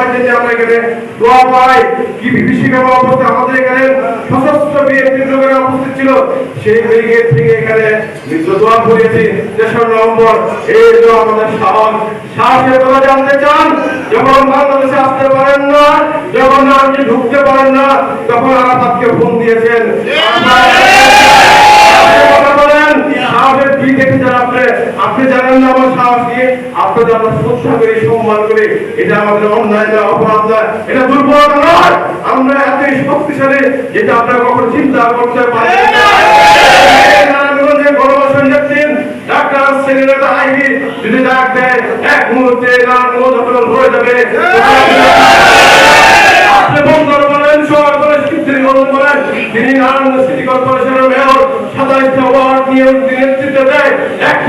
সবাই জেনে আমরা এখানে দোয়া পাই। কি বিভীষিকা অবস্থা আমাদের এখানে সশস্ত্র বিএনপি লোকেরা উপস্থিত ছিল। সেই ব্রিগেড থেকে এখানে মিত্র দোয়া করেছি। তেসরা নভেম্বর এই যে আমাদের সাহস সাহসের কথা জানতে চান? যখন বাংলাদেশে আসতে পারেন না, যখন আপনি ঢুকতে পারেন না, তখন আরাফাতকে ফোন দিয়েছেন। সাহসের কি দেখেছেন আপনি? আপনি জানেন না আমার সাহস কি আপনাদের আমরা শ্রদ্ধা করি সম্মান করি এটা আমাদের অন্যায় না অপরাধ না এটা দুর্বলতা নয়। আমরা এতই শক্তিশালী যেটা আপনারা কখনো চিন্তা করতে দেয় বলেন তিনি নারায়ণ সিটি কর্পোরেশনের মেয়র, সাতাইশটা ওয়ার্ড নিয়ে নেতৃত্ব দেয়।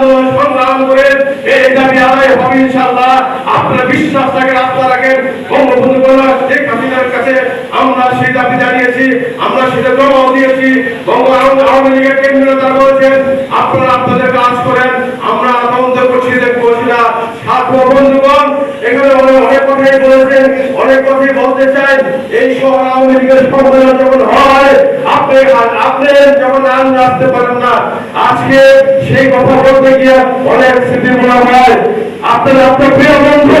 আন্দোলন সংগ্রাম করে এই দাবি আদায় হবে ইনশাআল্লাহ। আপনারা বিশ্বাস রাখেন, আস্থা রাখেন। বঙ্গবন্ধু শেখ হাসিনার কাছে আমরা সেই দাবি জানিয়েছি, আমরা সেটা জমাও দিয়েছি। বঙ্গ আওয়ামী লীগের কেন্দ্রীয় তারা বলেছেন, আপনারা আপনাদের কাজ করেন, আমরা তদন্ত করছি দেখব, সেটা ছাত্র বন্ধুগণ অনেক কথাই বলতে চাই। এই শহর আওয়ামী হয়, আপনি আপনি যখন নাম পারেন না, আজকে সেই কথা বলতে গিয়ে অনেক স্মৃতি হয়। আপনার আপনার প্রিয় বন্ধু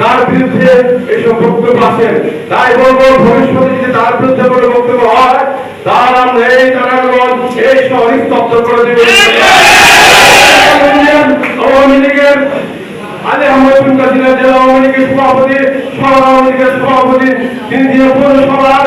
তার বিরুদ্ধে এইসব বক্তব্য আছেন তাই বলব, ভবিষ্যতে যদি তার বিরুদ্ধে কোনো বক্তব্য হয়, তার আমরা এই নারায়ণগঞ্জ, এই শহর স্তব্ধ করে দেবে। আওয়ামী লীগের আলী জেলা আওয়ামী লীগের সভাপতি সভা সভাপতি তিনি যে পৌরসভার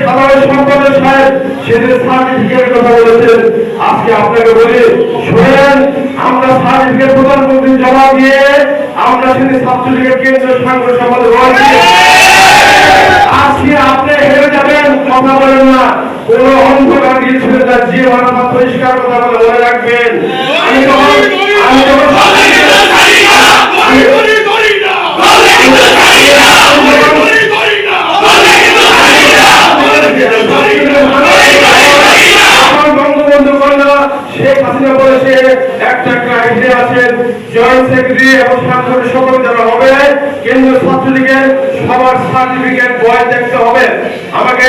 সাধারণ সম্পাদক সার্টিফিকেট সার্টিফিকেট প্রধানমন্ত্রী জমা দিয়ে আমরা সেদিন ছাত্রলীগের কেন্দ্রীয় সমাজে রয়েছি আজকে আপনি হেরে যাবেন, কথা বলেন না। কোন অন্ধকার দিয়েছিল না যে মানবা পরিষ্কার কথা বলে রাখবেন। আমি যখন আমি যখন আমার বঙ্গবন্ধু কন্যা শেখ হাসিনা বলেছে একটা ক্রাইসিস আছে জয়েন্ট সেক্রেটারি এবং সাংসদের সকল যারা হবে কেন্দ্রীয় ছাত্রলীগের সবার সার্টিফিকেট বয় দেখতে হবে আমাকে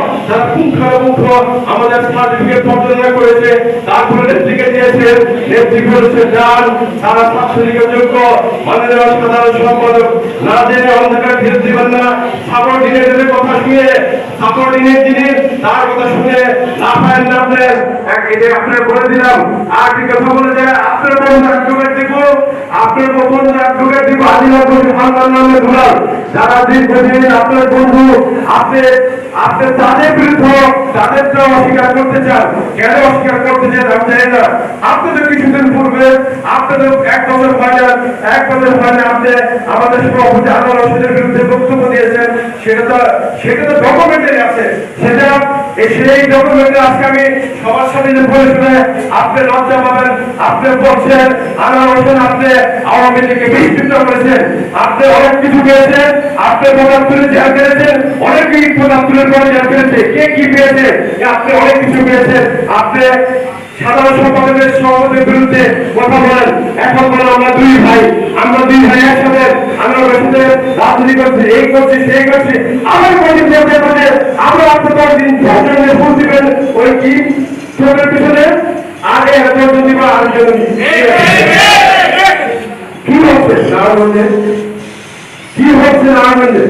যারা আমাদের সার্টিফিকেট করেছে তারপরে নেত্রীকে দিয়েছে, নেত্রী করেছে যান তারা ছাত্রলীগের যোগ্য মাননীয় সাধারণ সম্পাদক না জেনে অন্ধকার দিবেন না। কথা শুনে যিনি তার কথা শুনে না আপনি এক এটা আপনার বলে দিলাম, আর কি কথা বলে যে আপনার বন্ধু অ্যাডভোকেট দিব, আপনার বন্ধু অ্যাডভোকেট দিব আদিনা বন্ধু হান্নার নামে দুলাল যারা দীর্ঘদিন আপনার বন্ধু, আপনি আপনি তাদের বিরুদ্ধে তাদেরটা অস্বীকার করতে চান। কেন অস্বীকার করতে চান আমি জানি না। আপনাদের কিছুদিন পূর্বে আপনাদের এক বছর ফাইনাল এক বছর ফাইনাল আপনি আমাদের সভাপতি আনোয়ার হোসেনের বিরুদ্ধে বক্তব্য দিয়েছেন। সেটা তো সেটা তো ডকুমেন্টারি আছে। সেটা এই ডকুমেন্টে আজকে আমি সবার যে বলে শুনে আপনি লজ্জা পাবেন, আপনি বলছেন আনোয়ার হোসেন আপনি আওয়ামী লীগকে বিস্তৃত করেছেন। আপনি অনেক কিছু পেয়েছেন, আপনি পদার্থের জেল পেয়েছেন অনেকেই পদার্থের পরে জেল পেয়েছে কে কি পেয়েছে? আপনি অনেক কিছু পেয়েছেন। আপনি সাধারণ সম্পাদকের সভাপতির বিরুদ্ধে কথা বলেন। এখন বলেন, আমরা দুই ভাই, আমরা দুই ভাই একসাথে আমরা রাজনীতি করছি এই করছি, সেই করছি। আমার কোনদিন আমরা দিন ভোটের ফুল দিবেন ওই কি? চোখের পিছনে? আর এই হাজার যদি বা আর জন্য কি হচ্ছে নারায়ণগঞ্জে? কি হচ্ছে নারায়ণগঞ্জে?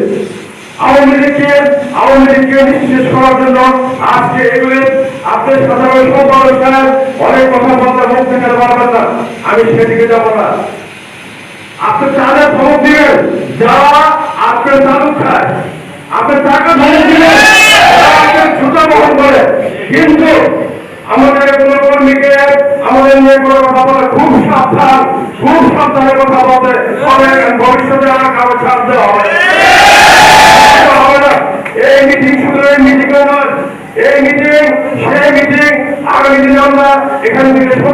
আওয়ামী লীগকে আওয়ামী লীগকে নিঃশেষ করার জন্য আজকে এগুলি আপনার সাধারণ সম্পাদক অনেক কথা বলতে মুখ থেকে পারবেন না। আমি সেদিকে যাব না। আপনি তাদের খবর দিবেন। যারা আপনার চালু খায় আপনার টাকা ধমক দিবেন। জুতা বহন করে। কিন্তু আমাদের কোনো কর্মীকে, আমাদের নিয়ে কোনো কথা বলে খুব সাবধান, খুব সাবধানে কথা বলতে হবে। ভবিষ্যতে আর কারও ছাড় হবে এই মিটিং শুধু এই মিটিং নয়। এই মিটিং সেই মিটিং আগামী দিনে আমরা এখান থেকে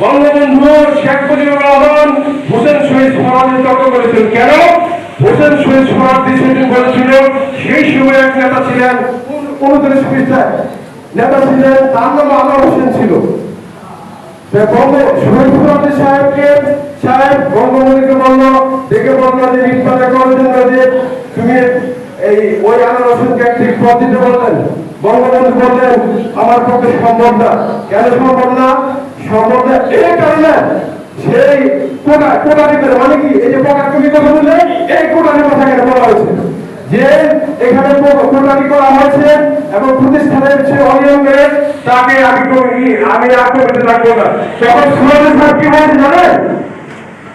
বঙ্গবন্ধু শেখ মুজিবুর রহমান হোসেন শহীদ সমাধি তর্ক করেছিলেন কেন? হোসেন শহীদ সমাধি সেদিন বলেছিল, সেই সময় এক নেতা ছিলেন উনত্রিশ পৃষ্ঠায় নেতা ছিলেন তার নাম আনোয়ার হোসেন ছিল। সাহেবকে, সাহেব বঙ্গবন্ধুকে বলল ডেকে বলল যে তুমি এই ওই আনারসনকে একটি পদ দিতে বললেন। বঙ্গবন্ধু বললেন, আমার পক্ষে সম্ভব না। কেন সম্ভব না? সম্ভব এই কারণে সেই কোটা কোটা দিতে মানে কি? এই যে পোকা তুমি কথা বললে, এই কোটার কথা কেন বলা হয়েছে। যে এখানে কোটারি করা হয়েছে? এবং প্রতিষ্ঠানের যে অনিয়মে তাকে আমি করি- আমি আর কমিটি রাখব না। তখন সুরাজ স্যার কি বলছে জানেন?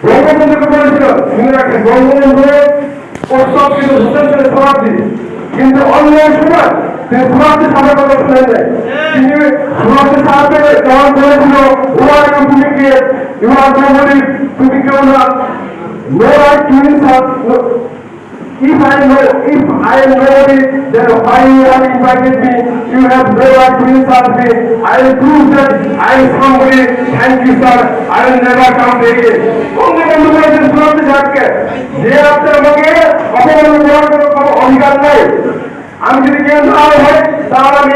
কিন্তু হোসেন সমাপ্তি কিন্তু অন্য সময় তিনি সামনে কথা শুনে তিনি সমাপ্তি সাহায্যে যখন বলেছিল ওরা তুমি কে ইমার তুমি কেউ না No right to If I know, if I am nobody, then why you have invited me? You have no right to insult me. I will prove that I am somebody. Thank you, sir. I will never come again. বন্ধু বন্ধু বলেছেন সুরক্ষিত সাহেবকে যে আপনার আমাকে অপমান করার কোনো কোনো অধিকার নাই আমি যদি কেউ না হয় তাহলে আমি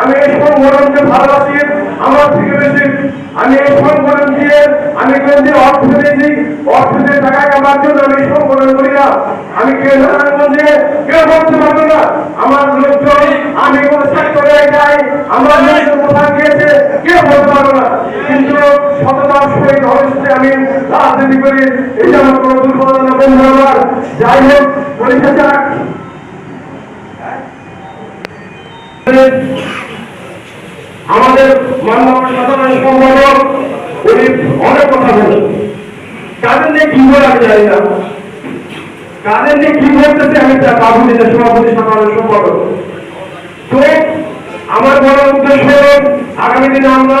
আমি এই সংগঠনকে ভালোবাসি, আমার থেকে বেশি আমি এই সংগঠন দিয়ে আমি কোনদিন অর্থ দিয়েছি। অর্থ দিয়ে টাকা কামার জন্য আমি এই সংগঠন করি না। আমি কেউ নারায়ণগঞ্জে কেউ পারব না। আমার লোকজন, আমি কোন সেক্টরে যাই, আমার কোথায় গিয়েছে, কেউ বলতে পারব না। কিন্তু সততার সহিত অবশ্যই আমি রাজনীতি করি। এটা আমার কোনো দুর্বলতা না বন্ধু আমার যাই হোক আমাদের মানব সাধারণ সম্পাদক, উনি অনেক কথা বলেন। কাদের নিয়ে কি বলে আমি জানি না। কাদের নিয়ে কি বলতেছে আমি বাবু নিজের সভাপতি সাধারণ সম্পাদক। তো আমার বলার উদ্দেশ্য আগামী দিনে আমরা